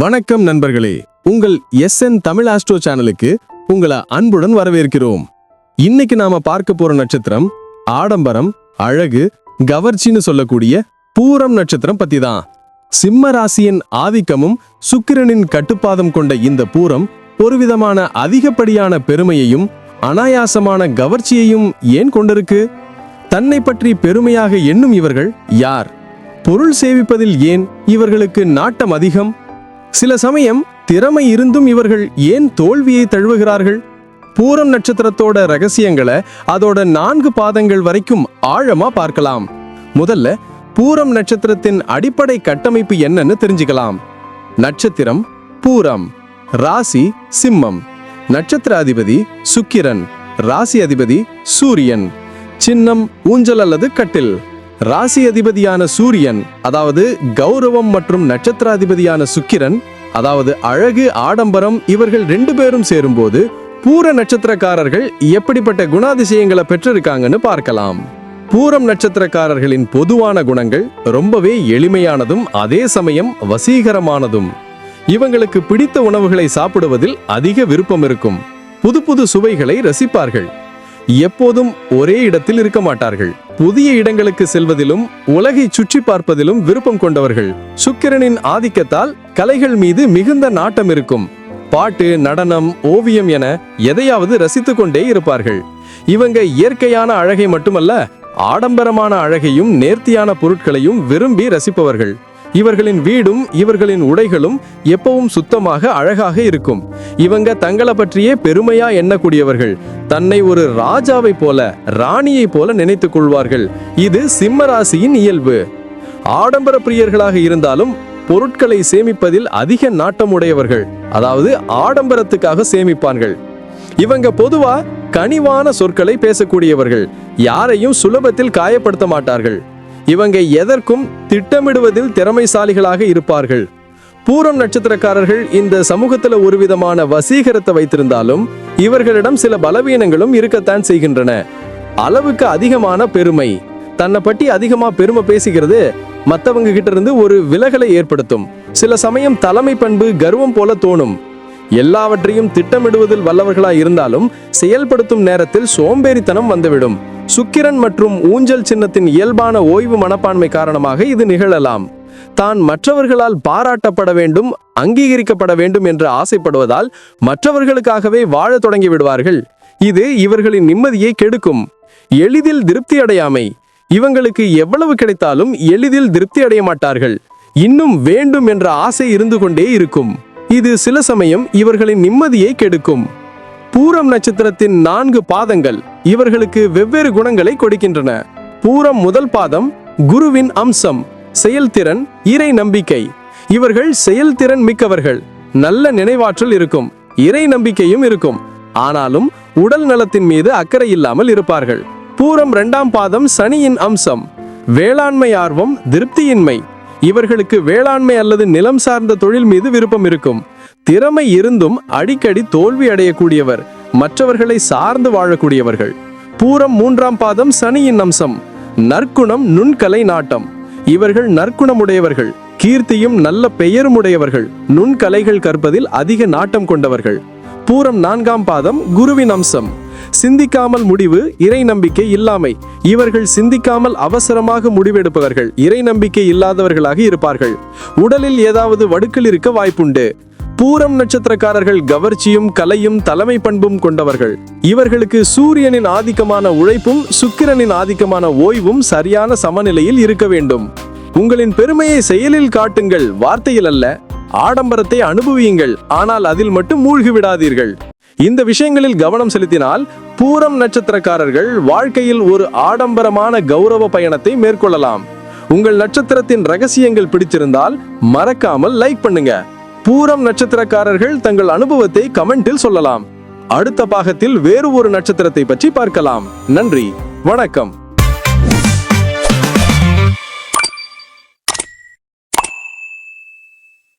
வணக்கம் நண்பர்களே. உங்கள் எஸ் என் தமிழ் ஆஸ்ட்ரோ சேனலுக்கு உங்களை அன்புடன் வரவேற்கிறோம். இன்னைக்கு நாம பார்க்க போற நட்சத்திரம் ஆடம்பரம் அழகு கவர்ச்சின்னு சொல்லக்கூடிய பூரம் நட்சத்திரம் பத்தி தான் சிம்ம ராசியின் ஆதிக்கமும் சுக்கிரனின் கட்டுப்பாதம் கொண்ட இந்த பூரம் ஒருவிதமான அதிகப்படியான பெருமையையும் அனாயாசமான கவர்ச்சியையும் ஏன் கொண்டிருக்கு? தன்னை பற்றி பெருமையாக எண்ணும் இவர்கள் யார்? பொருள் சேவிப்பதில் ஏன் இவர்களுக்கு நாட்டம் அதிகம்? சில சமயம் திறமை இருந்தும் இவர்கள் ஏன் தோல்வியை தழுவுகிறார்கள்? பூரம் நட்சத்திரத்தோட ரகசியங்களை அதோட நான்கு பாதங்கள் வரைக்கும் ஆழமா பார்க்கலாம். முதல்ல பூரம் நட்சத்திரத்தின் அடிப்படை கட்டமைப்பு என்னன்னு தெரிஞ்சுக்கலாம். நட்சத்திரம் பூரம். ராசி சிம்மம். நட்சத்திர அதிபதி சுக்கிரன். ராசி அதிபதி சூரியன். சின்னம் ஊஞ்சல் அல்லது கட்டில். ராசி அதிபதியான சூரியன் அதாவது கௌரவம் மற்றும் நட்சத்திராதிபதியான சுக்கிரன் அதாவது அழகு ஆடம்பரம் இவர்கள் ரெண்டு பேரும் சேரும்போது பூர நட்சத்திரக்காரர்கள் எப்படிப்பட்ட குணாதிசயங்களை பெற்றிருக்காங்கன்னு பார்க்கலாம். பூரம் நட்சத்திரக்காரர்களின் பொதுவான குணங்கள் ரொம்பவே எளிமையானதும் அதே சமயம் வசீகரமானதும். இவங்களுக்கு பிடித்த உணவுகளை சாப்பிடுவதில் அதிக விருப்பம் இருக்கும். புது புது சுவைகளை ரசிப்பார்கள். எப்போதும் ஒரே இடத்தில் இருக்க மாட்டார்கள். புதிய இடங்களுக்கு செல்வதிலும் உலகை சுற்றி பார்ப்பதிலும் விருப்பம் கொண்டவர்கள். சுக்கிரனின் ஆதிக்கத்தால் கலைகள் மீது மிகுந்த நாட்டம் இருக்கும். பாட்டு நடனம் ஓவியம் என எதையாவது ரசித்து கொண்டே இருப்பார்கள். இவங்க இயற்கையான அழகை மட்டுமல்ல ஆடம்பரமான அழகையும் நேர்த்தியான பொருட்களையும் விரும்பி ரசிப்பவர்கள். இவர்களின் வீடும் இவர்களின் உடைகளும் எப்பவும் சுத்தமாக அழகாக இருக்கும். இவங்க தங்களை பற்றியே பெருமையா எண்ணக்கூடியவர்கள். தன்னை ஒரு ராஜாவை போல ராணியை போல நினைத்துக் கொள்வார்கள். இது சிம்ம ராசியின் இயல்பு. ஆடம்பர பிரியர்களாக இருந்தாலும் பொருட்களை சேமிப்பதில் அதிக நாட்டம் உடையவர்கள் அதாவது ஆடம்பரத்துக்காக சேமிப்பார்கள். இவங்க பொதுவா கனிவான சொற்களை பேசக்கூடியவர்கள். யாரையும் சுலபத்தில் காயப்படுத்த மாட்டார்கள். இவங்க எதற்கும் திட்டமிடுவதில் திறமைசாலிகளாக இருப்பார்கள். பூரம் நட்சத்திரக்காரர்கள் இந்த சமூகத்துல ஒரு விதமான வசீகரத்தை வைத்திருந்தாலும் இவர்களிடம் சில பலவீனங்களும் இருக்கத்தான் செய்கின்றன. அளவுக்கு அதிகமான பெருமை. தன்னை பற்றி அதிகமா பெருமை பேசுகிறது மத்தவங்க கிட்ட இருந்து ஒரு விலகலை ஏற்படுத்தும். சில சமயம் தலைமை பண்பு கர்வம் போல தோணும். எல்லாவற்றையும் திட்டமிடுவதில் வல்லவர்களா இருந்தாலும் செயல்படுத்தும் நேரத்தில் சோம்பேறித்தனம் வந்துவிடும். சுக்கிரன் மற்றும் ஊஞ்சல் சின்னத்தின் இயல்பான ஓய்வு மனப்பான்மை காரணமாக இது நிகழலாம். தான் மற்றவர்களால் பாராட்டப்பட வேண்டும் அங்கீகரிக்கப்பட வேண்டும் என்று ஆசைப்படுவதால் மற்றவர்களுக்காகவே வாழத் தொடங்கி விடுவார்கள். இது இவர்களின் நிம்மதியை கெடுக்கும். எளிதில் திருப்தி அடையாமை. இவங்களுக்கு எவ்வளவு கிடைத்தாலும் எளிதில் திருப்தி அடைய மாட்டார்கள். இன்னும் வேண்டும் என்ற ஆசை இருந்து கொண்டே இருக்கும். இது சில சமயம் இவர்களின் நிம்மதியை கெடுக்கும். பூரம் நட்சத்திரத்தின் நான்கு பாதங்கள் இவர்களுக்கு வெவ்வேறு குணங்களை கொடுக்கின்றன. பூரம் முதல் பாதம் குருவின் அம்சம் செயல்திறன் இறை நம்பிக்கை. இவர்கள் செயல்திறன் மிக்கவர்கள் நல்ல நினைவாற்றல் இருக்கும் இறை நம்பிக்கையும் இருக்கும். ஆனாலும் உடல் நலத்தின் மீது அக்கறை இல்லாமல் இருப்பார்கள். பூரம் இரண்டாம் பாதம் சனியின் அம்சம் வேளாண்மை ஆர்வம் திருப்தியின்மை. இவர்களுக்கு வேளாண்மை அல்லது நிலம் சார்ந்த தொழில் மீது விருப்பம் இருக்கும். திறமை இருந்தும் அடிக்கடி தோல்வி அடையக்கூடியவர் மற்றவர்களை சார்ந்து வாழக்கூடியவர்கள். பூரம் மூன்றாம் பாதம் சனியின் அம்சம். நற்குணம் நுண்கலை நாட்டம். இவர்கள் நற்குணமுடையவர்கள் கீர்த்தியும் நல்ல பெயரும் உடையவர்கள் நுண்கலைகள் கற்பதில் அதிக நாட்டம் கொண்டவர்கள். பூரம் நான்காம் பாதம் குருவின் அம்சம். சிந்திக்காமல் முடிவு இறை நம்பிக்கை இல்லாமை. இவர்கள் சிந்திக்காமல் அவசரமாக முடிவெடுப்பவர்கள் இறை நம்பிக்கை இல்லாதவர்களாக இருப்பார்கள். உடலில் ஏதாவது வடுக்கள் இருக்க வாய்ப்புண்டு. பூரம் நட்சத்திரக்காரர்கள் கவர்ச்சியும் கலையும் தலைமை பண்பும் கொண்டவர்கள். இவர்களுக்கு சூரியனின் ஆதிக்கமான உழைப்பும் சுக்கிரனின் ஆதிக்கமான ஓய்வும் சரியான சமநிலையில் இருக்க வேண்டும். உங்களின் பெருமையை செயலில் காட்டுங்கள் வார்த்தையில் அல்ல. ஆடம்பரத்தை அனுபவியுங்கள் ஆனால் அதில் மட்டும் மூழ்கி விடாதீர்கள். இந்த விஷயங்களில் கவனம் செலுத்தினால் பூரம் நட்சத்திரக்காரர்கள் வாழ்க்கையில் ஒரு ஆடம்பரமான கௌரவ பயணத்தை மேற்கொள்ளலாம். உங்கள் நட்சத்திரத்தின் ரகசியங்கள் பிடிச்சிருந்தால் மறக்காமல் லைக் பண்ணுங்க. பூரம் நட்சத்திரக்காரர்கள் தங்கள் அனுபவத்தை கமெண்டில் சொல்லலாம். அடுத்த பாகத்தில் வேறு ஒரு நட்சத்திரத்தை பற்றி பார்க்கலாம். நன்றி. வணக்கம்.